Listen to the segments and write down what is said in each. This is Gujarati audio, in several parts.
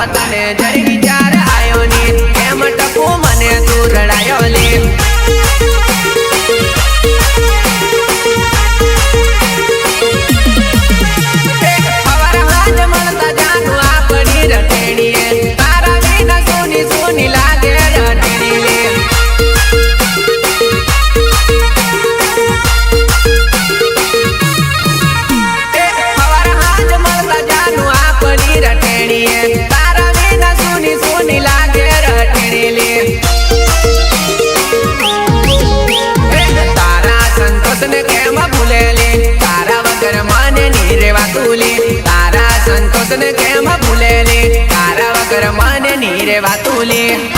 Bottle and daddy વાતુલી. તારા સંતોષ ને કેમ ભૂલે તારા વગર મને નીરે વાતુલી.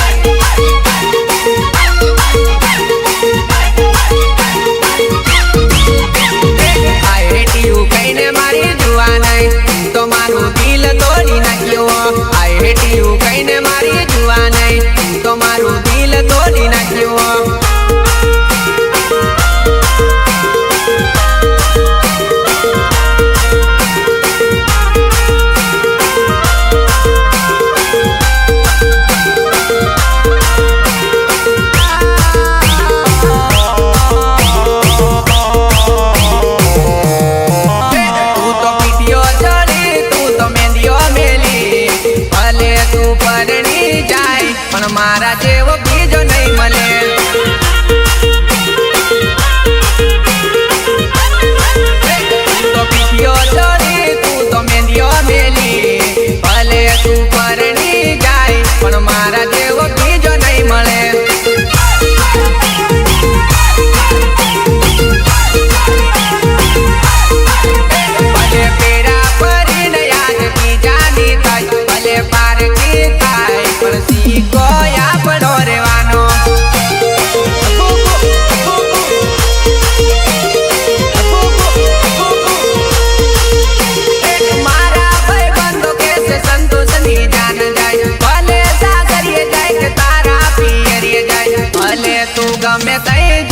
meta